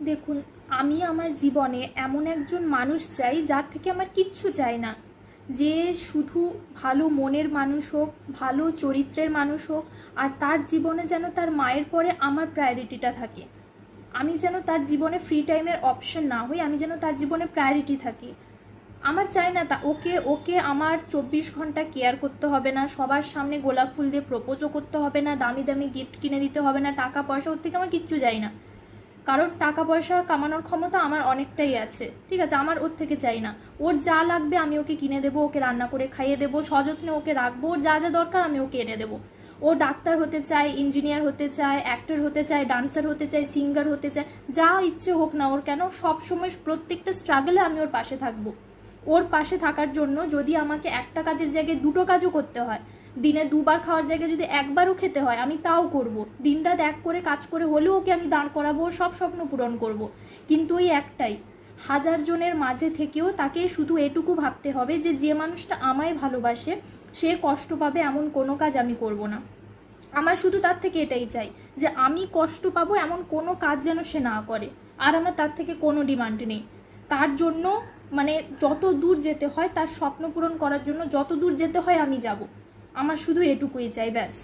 দেখুন, আমি আমার জীবনে এমন একজন মানুষ চাই যার থেকে আমার কিচ্ছু চাই না। যে শুধু ভালো মনের মানুষ হোক, ভালো চরিত্রের মানুষ হোক, আর তার জীবনে যেন তার মায়ের পরে আমার প্রায়োরিটিটা থাকে। আমি যেন তার জীবনে ফ্রি টাইমের অপশন না হই, আমি যেন তার জীবনে প্রায়োরিটি থাকি। আমার চাই না তা। ওকে ওকে আমার চব্বিশ ঘণ্টা কেয়ার করতে হবে না, সবার সামনে গোলাপ ফুল দিয়ে প্রপোজও করতে হবে না, দামি দামি গিফট কিনে দিতে হবে না, টাকা পয়সা ওর থেকে আমার কিচ্ছু চাই না। কারণ টাকা পয়সা কামানোর ক্ষমতা আমার অনেকটাই আছে। ঠিক আছে, আমার ওর থেকে চাই না। ওর যা লাগবে আমি ওকে কিনে দেবো, ওকে রান্না করে খাইয়ে দেবো, সযত্নে ওকে রাখব, ওর যা যা দরকার আমি ওকে এনে দেবো। ও ডাক্তার হতে চায়, ইঞ্জিনিয়ার হতে চায় অ্যাক্টর হতে চায় ডান্সার হতে চায় সিঙ্গার হতে চায়, যা ইচ্ছে হোক না ওর কেন সব সময় প্রত্যেকটা স্ট্রাগলে আমি ওর পাশে থাকব। ওর পাশে থাকার জন্য যদি আমাকে একটা কাজের জায়গায় দুটো কাজও করতে হয় দিনে দুবার খাওয়ার জায়গায় যদি একবারও খেতে হয়, আমি তাও করব। দিনটা এক করে কাজ করে হলেও ওকে আমি দাঁড় করাবো, সব স্বপ্ন পূরণ করব। কিন্তু ওই একটাই, হাজার জনের মাঝে থেকেও তাকে শুধু এটুকু ভাবতে হবে যে যে মানুষটা আমায় ভালোবাসে, সে কষ্ট পাবে এমন কোনো কাজ আমি করব না। আমার শুধু তার থেকে এটাই চাই যে, আমি কষ্ট পাবো এমন কোনো কাজ যেন সে না করে। আর আমার তার থেকে কোনো ডিমান্ড নেই। তার জন্য মানে যত দূর যেতে হয়, তার স্বপ্ন পূরণ করার জন্য যত দূর যেতে হয় আমি যাব। আমার শুধু এটুকুই চাই ব্যাস।